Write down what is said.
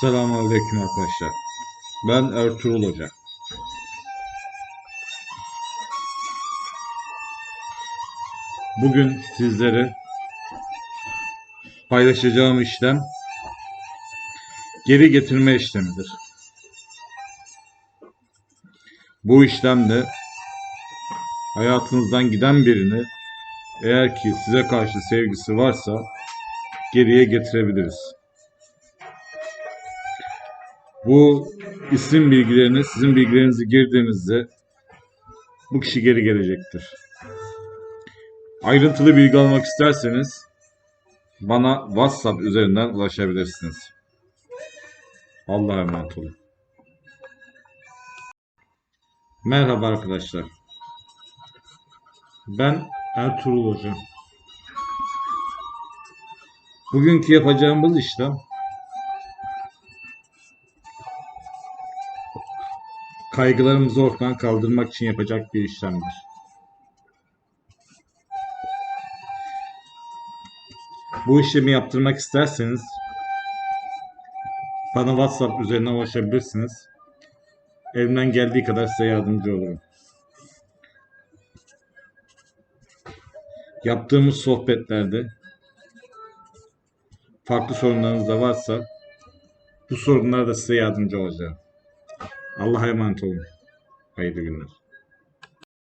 Selamünaleyküm arkadaşlar. Ben Ertuğrul Hoca. Bugün sizlere paylaşacağım işlem geri getirme işlemidir. Bu işlemde hayatınızdan giden birini eğer ki size karşı sevgisi varsa geriye getirebiliriz. Bu isim bilgilerini, sizin bilgilerinizi girdiğinizde bu kişi geri gelecektir. Ayrıntılı bilgi almak isterseniz bana WhatsApp üzerinden ulaşabilirsiniz. Allah'a emanet olun. Merhaba arkadaşlar. Ben Ertuğrul Hoca. Bugünkü yapacağımız işlem kaygılarımızı ortadan kaldırmak için yapacak bir işlemdir. Bu işlemi yaptırmak isterseniz bana WhatsApp üzerinden ulaşabilirsiniz. Elimden geldiği kadar size yardımcı olurum. Yaptığımız sohbetlerde farklı sorunlarınız da varsa bu sorunlara da size yardımcı olacağım. Allah'a emanet olun. Hayırlı günler.